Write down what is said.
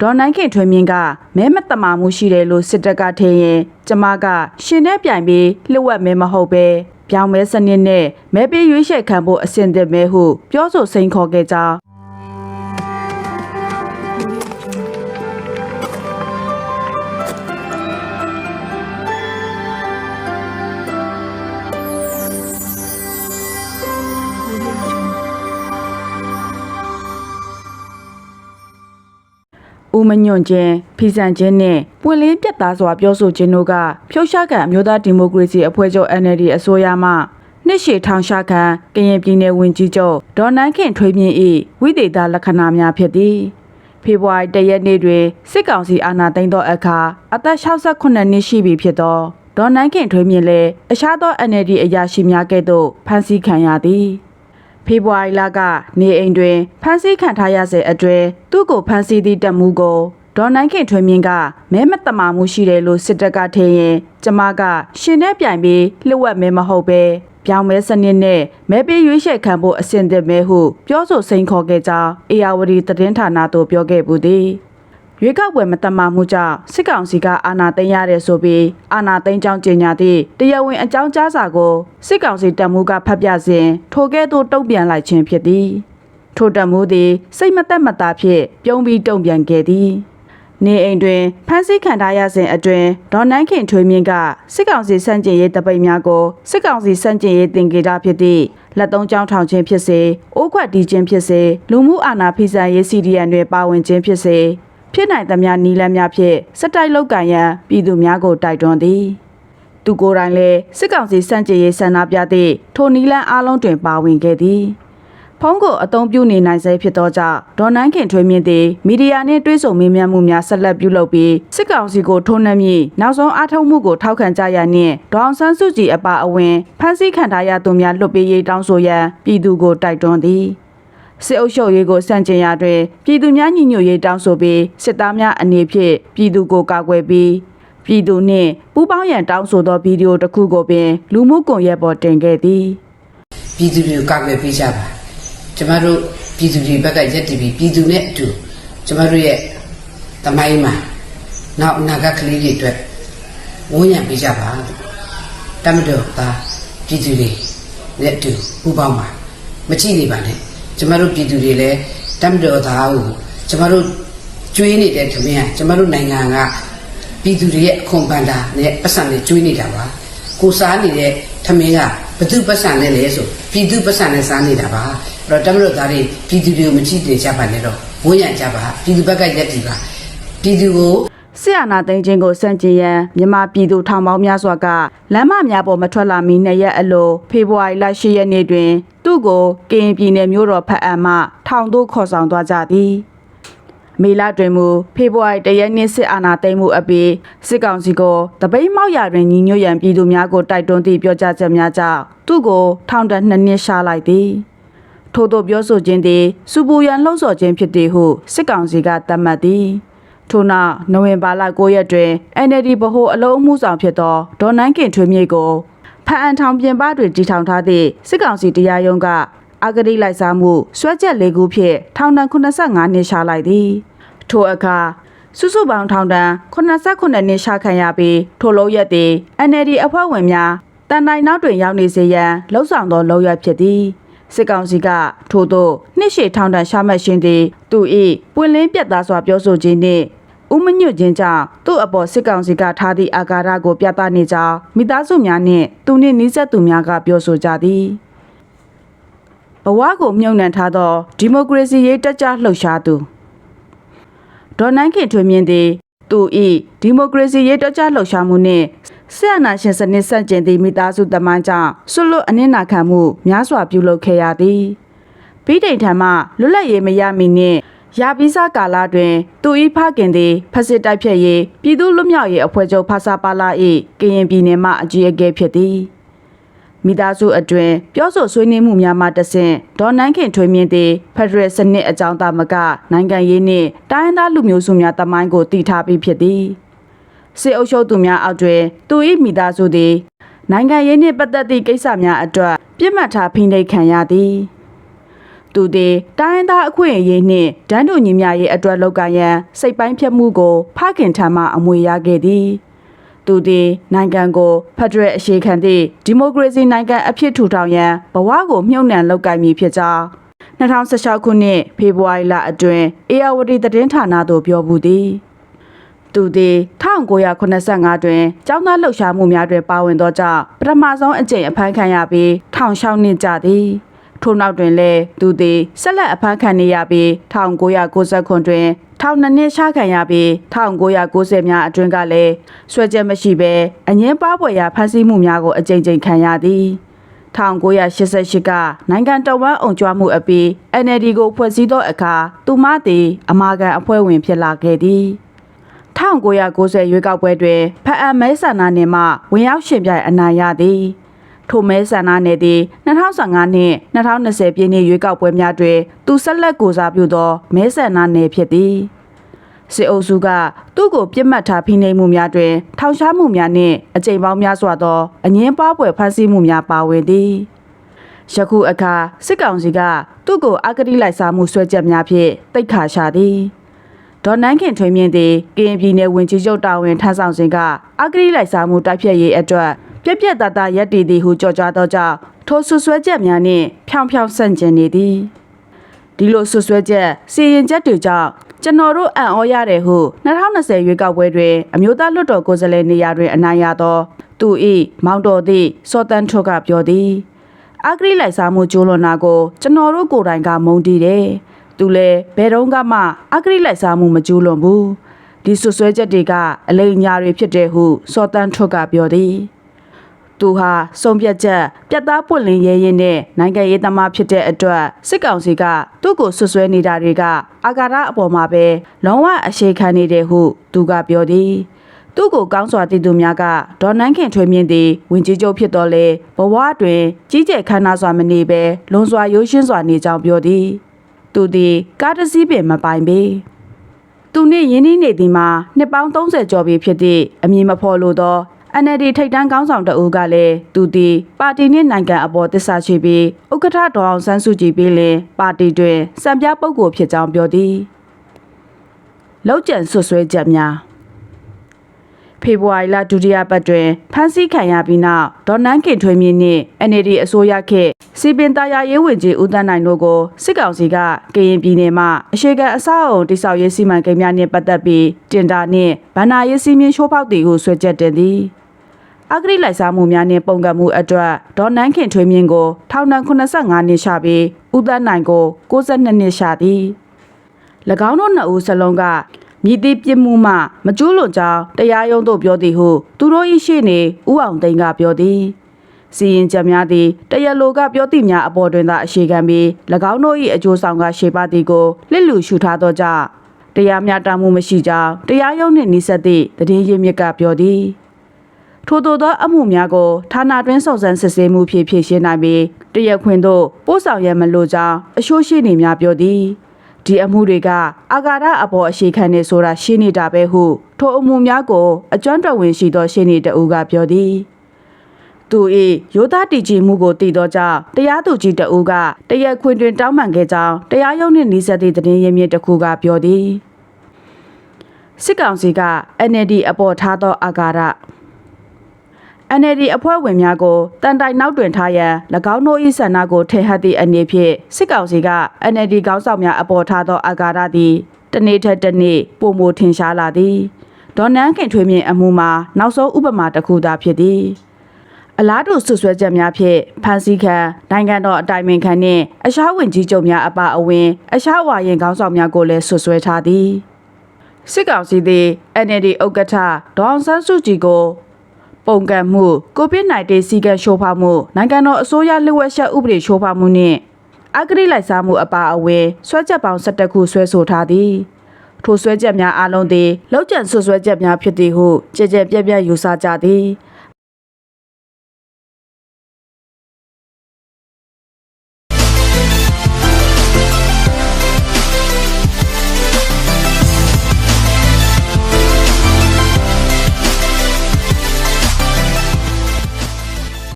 ဒေါ်နိုင်ခင်ထွေးမြင့်ကမဲမတမာမှုရှိတယ်လို့စစ်တပ်ကထင်ရင်ကျမကရှင်နဲ့ပြိုင်ပြီးလှုပ်ဝက်မဲမဟုတ်ပဲပြောင်းမဲစနစ်နဲ့မဲပေးရွေးချယ်ခံဖို့အဆင်သင့်မဲဟုပြောဆိုစိန်ခေါ်ခဲ့ကြောင်း ဦးမညွန့်ချင်းဖီဆန်ချင်းနဲ့ပွင့်လင်းပြတ်သားစွာပြောဆိုခြင်းတို့ကဖြုတ်ရှားကန်အမျိုးသားဒီမိုကရေစီအဖွဲ့ချုပ် NLD အစိုးရမှနှစ်ရှည်ထောင်ရှားခံကရင်ပြည်နယ်ဝန်ကြီးချုပ်ဒေါ်နန်းခင်ထွေးမြင့်၏ဝိသေသလက္ခဏာများဖြစ်သည်ဖေဖော်ဝါရီတရက်နေ့တွင်စစ်ကောင်စီအာဏာသိမ်းသောအခါအသက်68နှစ်ရှိပြီဖြစ်သောဒေါ်နန်းခင်ထွေးမြင့်လည်းအခြားသော NLD အရာရှိများကဲ့သို့ဖမ်းဆီးခံရသည် ဖေဖော်ဝါရီလကနေအိမ်တွင်ဖမ်းဆီးခံထားရစေအတွင်းသူ့ကိုဖမ်းဆီးသည့်တပ်မှုကိုဒေါ်နိုင်ခင်ထွေးမြင့်ကမဲမတမာမှုရှိတယ်လို့စစ်တပ်ကထင်ရင်ကျမကရှင်နဲ့ပြိုင်ပြီးလှုပ်ဝက်မဲမဟုတ်ပဲပြောင်းမဲစနစ်နဲ့မဲပေးရွေးချယ်ခံဖို့အဆင်သင့်မဲဟုပြောဆိုစိန်ခေါ်ခဲ့ကြောင်းအေယာဝတီသတင်းဌာနသို့ပြောခဲ့ပူသည် ရွေးကောက်ပွဲမတမာမှုကြောင့်စစ်ကောင်စီကအာဏာသိမ်းရတယ်ဆိုပြီးအာဏာသိမ်းကြောင်းကြေညာသည့်တရားဝင်အကြောင်းကြားစာကိုစစ်ကောင်စီတပ်မှုကဖတ်ပြစဉ်ထိုကဲ့သို့တုံ့ပြန်လိုက်ခြင်းဖြစ်သည်ထိုတပ်မှုသည်စိတ်မသက်မသာဖြင့်ပြုံးပြီးတုံ့ပြန်ခဲ့သည်နေအိမ်တွင်ဖမ်းဆီးခံထားရစဉ်အတွင်းဒေါ်နန်းခင်ထွေးမြင့်ကစစ်ကောင်စီစန့်ကျင်ရေးတပိတ်များကိုစစ်ကောင်စီစန့်ကျင်ရေးတင်ကြေတာဖြစ်သည့်လက်သုံးချောင်းထောင်ခြင်းဖြစ်စေအိုးခွက်တီးခြင်းဖြစ်စေလူမှုအာဏာဖိစံရေး CDN တွေပါဝင်ခြင်းဖြစ်စေ ဖြစ်နိုင်သမျှနီလန်းများဖြင့်စက်တိုက်လောက်ကန်ရန်ပြည်သူများကိုတိုက်တွန်းသည်သူကိုယ်တိုင်လည်းစစ်ကောင်စီစန့်ကျင်ရေးဆန္ဒပြသည့်ထိုနီလန်းအားလုံးတွင်ပါဝင်ခဲ့သည်ဖုံးကိုအုံပြုနေနိုင်စေဖြစ်သောကြောင့်ဒေါ်နန်းခင်ထွေးမြင့်သည်မီဒီယာနှင့်တွေ့ဆုံမေးမြန်းမှုများဆက်လက်ပြုလုပ်ပြီးစစ်ကောင်စီကိုထိုးနှက်ပြီးနောက်ဆုံးအားထုတ်မှုကိုထောက်ခံကြရနှင့်ဒေါအောင်ဆန်းစုကြည်အပါအဝင်ဖမ်းဆီးခံထားရသူများလွတ်ပေးရေးတောင်းဆိုရန်ပြည်သူကိုတိုက်တွန်းသည် စစ်အုပ်ချုပ်ရေးကိုစန့်ကျင်ရာတွင်ပြည်သူများညီညွတ်ရေးတောင်းဆိုပြီးစစ်သားများအနေဖြင့်ပြည်သူကိုကာကွယ်ပြီးပြည်သူနှင့်ပူးပေါင်းရန်တောင်းဆိုသောဗီဒီယိုတစ်ခုကိုပင်လူမှုကွန်ရက်ပေါ်တင်ခဲ့သည်ပြည်သူတွေကိုကာကွယ်ပေးကြပါကျမတို့ပြည်သူတွေဘက်ကရက်တည်ပြီးပြည်သူနဲ့အတူကျမတို့ရဲ့တမိုင်းမှာနောက်အနာဂတ်ကလေးတွေအတွက်ဝန်းရံပေးကြပါတမတော်သားပြည်သူတွေနဲ့အတူပူးပေါင်းပါမကြည့်နေပါနဲ့ ကျမတို့ပြည်သူတွေလည်းတမတော်သားကိုကျမတို့ကျွေးနေတဲ့ခမင်းကကျမတို့နိုင်ငံကပြည်သူတွေရဲ့အခွန်ပန်တာနဲ့ပတ်စံနဲ့ကျွေးနေတာပါကိုစားနေတဲ့ထမင်းကဘသူပတ်စံနဲ့လဲဆိုပြည်သူပတ်စံနဲ့စားနေတာပါအဲ့တော့တမလို့သားတွေပြည်သူတွေကိုမကြည့်နေကြပါနဲ့တော့ဝန်းရံကြပါပြည်သူဘက်ကရက်တည်ပါပြည်သူကိုဆီယနာသိန်းချင်းကိုစန့်ကျင်ရန်မြန်မာပြည်သူထောင်ပေါင်းများစွာကလမ်းမများပေါ်မထွက်လာမီနှစ်ရက်အလိုဖေဖော်ဝါရီလ10ရက်နေ့တွင် သူ့ကိုကရင်ပြည်နယ်မြို့တော်ဖက်အံမှထောင်သို့ခေါ်ဆောင်သွားကြသည်မေလတွင်မူဖေဖော်ဝါရီတရက်နေ့စစ်အာဏာသိမ်းမှုအပြီးစစ်ကောင်စီကိုတပိတ်မောက်ရာတွင်ညီညွတ်ရန်ပြည်သူများကိုတိုက်တွန်းသည့်ပြောကြားချက်များကြောင့်သူ့ကိုထောင်ဒဏ်နှစ်နှစ်ရှားလိုက်သည်ထို့သောပြောဆိုခြင်းသည်စူပူရန်လှုံ့ဆော်ခြင်းဖြစ်သည်ဟုစစ်ကောင်စီကသတ်မှတ်သည်ထို့နောက်နိုဝင်ဘာလ9ရက်တွင် NLD ဗဟိုအလုံးအမှုဆောင်ဖြစ်သောဒေါ်နန်းခင်ထွေးမြေကို ဖအံထောင်ပြင်ပတွင်တည်ထောင်ထားသည့်စစ်ကောင်စီတရားရုံးကအဂတိလိုက်စားမှုဆွဲချက်၄ခုဖြင့်ထောင်ဒဏ်85နှစ်ရှာလိုက်သည်ထိုအခါစုစုပေါင်းထောင်ဒဏ်89နှစ်ရှာခံရပြီးထိုလုံးရက်သည် NLD အဖွဲ့ဝင်များတန်တိုင်နောက်တွင်ရောက်နေစေရန်လှုံ့ဆော်သောလောက်ရဖြစ်သည်စစ်ကောင်စီကထို့သောနှစ်ရှည်ထောင်ဒဏ်ရှာမှတ်ခြင်းသည်သူ၏ပွင့်လင်းပြတ်သားစွာပြောဆိုခြင်းနှင့် ဥမညွတ်ခြင်းကြောင့်သူ့အပေါ်စစ်ကောင်စီကထားသည့်အာဃာတကိုပြသနေကြောင်းမိသားစုများနှင့်သူနှင့်နီးစပ်သူများကပြောဆိုကြသည်ဘဝကိုမြုံနှံထားသောဒီမိုကရေစီရေးတက်ကြလှုပ်ရှားသူဒေါ်နိုင်ခင်ထွေမြင့်သည်သူ၏ဒီမိုကရေစီရေးတက်ကြလှုပ်ရှားမှုနှင့်ဆက်အနာရှင်စနစ်ဆန့်ကျင်သည့်မိသားစုတမန်ကြောင့်ဆွလွတ်အနစ်နာခံမှုများစွာပြုလုပ်ခဲ့ရသည်ပြီးတိန်ထံမှလွတ်လပ်ရေးမရမီနှင့် ရာပြီးစားကာလတွင် သူ၏ဖခင်သည်ဖက်စစ်တိုက်ဖြတ်ရေးပြည်သူ့လွတ်မြောက်ရေးအဖွဲ့ချုပ်ဖဆာပါလာ၏ကရင်ပြည်နယ်မှအကြီးအကဲဖြစ်သည်မိသားစုအတွင်ပြောဆိုဆွေးနွေးမှုများမှတဆင့်ဒေါ်နန်းခင်ထွေးမြင့်သည်ဖက်ဒရယ်စနစ်အကြောင်းသာမကနိုင်ငံရေးနှင့်တိုင်းရင်းသားလူမျိုးစုများတမိုင်းကိုတည်ထားပြီးဖြစ်သည်စစ်အုပ်ချုပ်သူများအောက်တွင်သူ၏မိသားစုသည်နိုင်ငံရေးနှင့်ပတ်သက်သည့်ကိစ္စများအတွက်ပြစ်မှတ်ထားဖိနှိပ်ခံရသည် သူသည်တိုင်းရင်းသားအခွင့်အရေးနှင့်ဒန်းတူညီမျှရေးအတွက်လုပ်ကိုင်ရန်စိတ်ပိုင်းဖြတ်မှုကိုဖခင်ထံမှအမွေရခဲ့သည်သူသည်နိုင်ငံကိုဖက်ဒရယ်အရှိခံသည့်ဒီမိုကရေစီနိုင်ငံအဖြစ်ထူထောင်ရန်ဘဝကိုမြှုပ်နှံလုပ်ကိုင်မည်ဖြစ်ကြောင်း2016ခုနှစ်ဖေဖော်ဝါရီလအတွင်းအေယာဝတီသတင်းဌာနသို့ပြောပူသည်သူသည်1985တွင်ကျောင်းသားလှုပ်ရှားမှုများတွင်ပါဝင်သောကြောင့်ပထမဆုံးအကြိမ်အဖမ်းခံရပြီးထောင်ရှောက်နှစ်ကြသည် ထို့နောက်တွင်လည်းသူသည်ဆက်လက်အဖမ်းခံနေရပြီး1990ခွန်တွင်ထောင်နှစ်နှစ်ချခံရပြီး1990များအတွင်းကလည်းဆွဲချက်မရှိဘဲအငင်းပါပွေရာဖမ်းဆီးမှုများကိုအကြိမ်ကြိမ်ခံရသည်1988ကနိုင်ငံတော်ဝန်အောင်ကျွမ်းမှုအပြီး NLD ကိုဖွဲ့စည်းသောအခါသူမသည်အမာခံအဖွဲ့ဝင်ဖြစ်လာခဲ့သည်1990ရွေးကောက်ပွဲတွင်ဖအံမဲဆန္ဒနယ်မှဝင်ရောက်ရှင်ပြိုင်အနိုင်ရသည် ထိုမဲဆန္ဒနယ်သည်2015နှင့်2020ပြည်နှစ်ရွေးကောက်ပွဲများတွင်သူဆက်လက်ကိုစားပြုသောမဲဆန္ဒနယ်ဖြစ်သည်စစ်အုပ်စုကသူ့ကိုပြစ်မှတ်ထားဖိနှိပ်မှုများတွင် ထောင်ရှားမှုများနှင့်အကြိမ်ပေါင်းများစွာသောအငင်းပွားပွဲဖန်ဆီးမှုများပါဝင်သည်ယခုအခါစစ်ကောင်စီကသူ့ကိုအဂတိလိုက်စားမှုဆွဲချက်များဖြင့်တိတ်ခါရှာသည်ဒေါ်နန်းခင်ထွေးမြင့်သည်ကရင်ပြည်နယ်ဝင်ကြီးချုပ်တာဝန်ထမ်းဆောင်စဉ်ကအဂရိလိုက်စားမှုတိုက်ဖျက်ရေးအတွက် ပြက်ပြက်တတရက်တည်သည်ဟုကြော်ကြားသောကြောင့်ထိုဆွဆွဲချက်များနှင့်ဖြောင်ဖြောင်ဆန့်ကျင်နေသည်ဒီလိုဆွဆွဲချက်စီရင်ချက်တွေကြောင့်ကျွန်တော်တို့အံ့ဩရတယ်ဟု2020ရွေးကောက်ပွဲတွင်အမျိုးသားလွှတ်တော်ကိုယ်စားလှယ်နေရာတွင်အနိုင်ရသောသူ၏မောင်တော်သည့်စောတန်းထွတ်ကပြောသည်အဂရိလိုက်စားမှုကျိုးလွန်တာကိုကျွန်တော်တို့ကိုယ်တိုင်ကမုန်းတီးတယ်။သူလည်းဘယ်တော့မှအဂရိလိုက်စားမှုမကျိုးလွန်ဘူး။ဒီဆွဆွဲချက်တွေကအလိမ်ညာတွေဖြစ်တယ်ဟုစောတန်းထွတ်ကပြောသည်။ သူဟာစုံပြတ်ချက်ပြတ်သားပွင့်လင်းရဲရင်နဲ့နိုင်ငံရေးသမားဖြစ်တဲ့အတွက်စစ်ကောင်စီကသူ့ကိုဆွဆွဲနေတာတွေကအာဃာတအပေါ်မှာပဲလုံးဝအရှိခံနေတယ်ဟုသူကပြောသည်။သူ့ကိုကောင်းစွာတည်သူများကဒေါ်နန်းခင်ထွေးမြင့်သည်ဝင်ကြီးချုပ်ဖြစ်တော်လဲဘဝတွင်ကြီးကျယ်ခမ်းနားစွာမနေဘဲလွန်စွာရိုးရှင်းစွာနေကြောင်းပြောသည်သူသည်ကားတစ်စီးပင်မပိုင်ပေသူနှင့်ယင်းနှီးနေသည်မှာနှစ်ပေါင်း30ကျော်ပြီဖြစ်သည့်အမည်မဖော်လိုသော NLD ထိပ်တန်းကောင်းဆောင်တအူးကလည်းသူသည်ပါတီနှင့်နိုင်ငံအပေါ်တစ္ဆာရှိပြီးဥက္ကဋ္ဌဒေါအောင်ဆန်းစုကြည်ပြီးလင်ပါတီတွင်စံပြပုဂ္ဂိုလ်ဖြစ်ကြောင်းပြောသည်လောက်ကျန်ဆွဆွဲချက်များဖေဖော်ဝါရီလဒုတိယပတ်တွင်ဖမ်းဆီးခံရပြီးနောက်ဒေါ်နန်းကင်ထွေးမြင့်နှင့် NLD အစိုးရခေတ်စီပင်တာယာရေးဝင်ကြီးဦးတန်းနိုင်တို့ကိုစစ်ကောင်စီကကရင်ပြည်နယ်မှအရှိကန်အဆောက်အုံတိစောက်ရေးစီမံကိန်းများနှင့်ပတ်သက်ပြီးတင်တာနှင့်ဗန္နာရေးစီမင်းချိုးဖောက်သည်ဟုဆွဲချက်တင်သည် အဂရိလိုက်စားမှုများနှင့်ပုံကမှုအတွက်ဒေါ်နန်းခင်ထွေးမြင့်ကိုထောင်ဒဏ်85နှစ်ရှာပြီးဦးတန်းနိုင်ကို62နှစ်ရှာသည်၎င်းတို့နှစ်ဦးစလုံးကမြည်သည့်ပြစ်မှုမှမကျူးလွန်ကြောင်းတရားရုံးသို့ပြောသည်ဟု သူတို့၏ရှေ့နေဦးအောင်သိန်းကပြောသည်စီရင်ချက်များသည်တရားလိုကပြောသည့်များအပေါ်တွင်သာအရှိခံပြီး၎င်းတို့၏အကျိုးဆောင်ကရှေ့ပါသည်ကိုလစ်လူရှုထားသောကြောင့်တရားမျှတမှုမရှိကြောင်းတရားရုံးနှင့်နှိစက်သည့်သတင်းရင်းမြစ်ကပြောသည် ထို့သောသောအမှုများကိုဌာနတွင်းစုံစမ်းစစ်ဆေးမှုဖြင့်ဖြေရှင်းနိုင်ပြီးတရက်ခွင်သို့ပို့ဆောင်ရန်မလိုကြောင်းအရှိုးရှိနေများပြောသည်ဒီအမှုတွေကအာဃာတအပေါ်အရှိခံနေဆိုတာရှင်းနေတာပဲဟုထိုအမှုများကိုအကျွမ်းတော်ဝင်ရှိသောရှင်းနေတဦးကပြောသည်သူ၏ရိုးသားတည်ကြည်မှုကိုတည်သောကြောင့်တရားသူကြီးတဦးကတရက်ခွင်တွင်တောင်းပန်ခဲ့ကြောင်းတရားရုံးနှင့်နှိစက်သည့်သတင်းရင်းမြစ်တစ်ခုကပြောသည်စစ်ကောင်စီက NLD အပေါ်ထားသောအာဃာတ NLD အဖွဲ့ဝင်များကိုတန်တိုင်နောက်တွင်ထားရန်၎င်းတို့၏ဆန္ဒကိုထေဟပ်သည့်အနေဖြင့်စစ်ကောင်စီက NLD ခေါင်းဆောင်များအပေါ်ထားသောအာဃာတသည်တနေ့ထက်တစ်နေ့ပုံမထင်ရှားလာသည်ဒေါ်နန်းခင်ထွေးမြင့်အမှုမှာနောက်ဆုံးဥပမာတစ်ခုသာဖြစ်သည်အလားတူဆွဆွဲချက်များဖြင့်ဖန်စီခံနိုင်ငံတော်အတိုင်ပင်ခံနှင့်အရှားဝင်ကြီးချုပ်များအပါအဝင် အရှားဝါရင်ခေါင်းဆောင်များကိုလည်းဆွဆွဲထားသည်စစ်ကောင်စီသည် NLD ဥက္ကဋ္ဌဒေါအောင်ဆန်းစုကြည်ကို ပုံကံမှုကိုဗစ် -19 စီကံရှိုးဖောက်မှုနိုင်ငံတော်အစိုးရလျှို့ဝှက်ချက်ဥပဒေရှိုးဖောက်မှုနှင့်အဂတိလိုက်စားမှုအပါအဝင်ဆွဲချက်ပေါင်း17ခုဆွဲဆိုထားသည်ထိုဆွဲချက်များအလုံးသည်လောက်ကျန်ဆွဆွဲချက်များဖြစ်သည်ဟုကြည်ကြဲပြက်ပြက်ယူဆကြသည်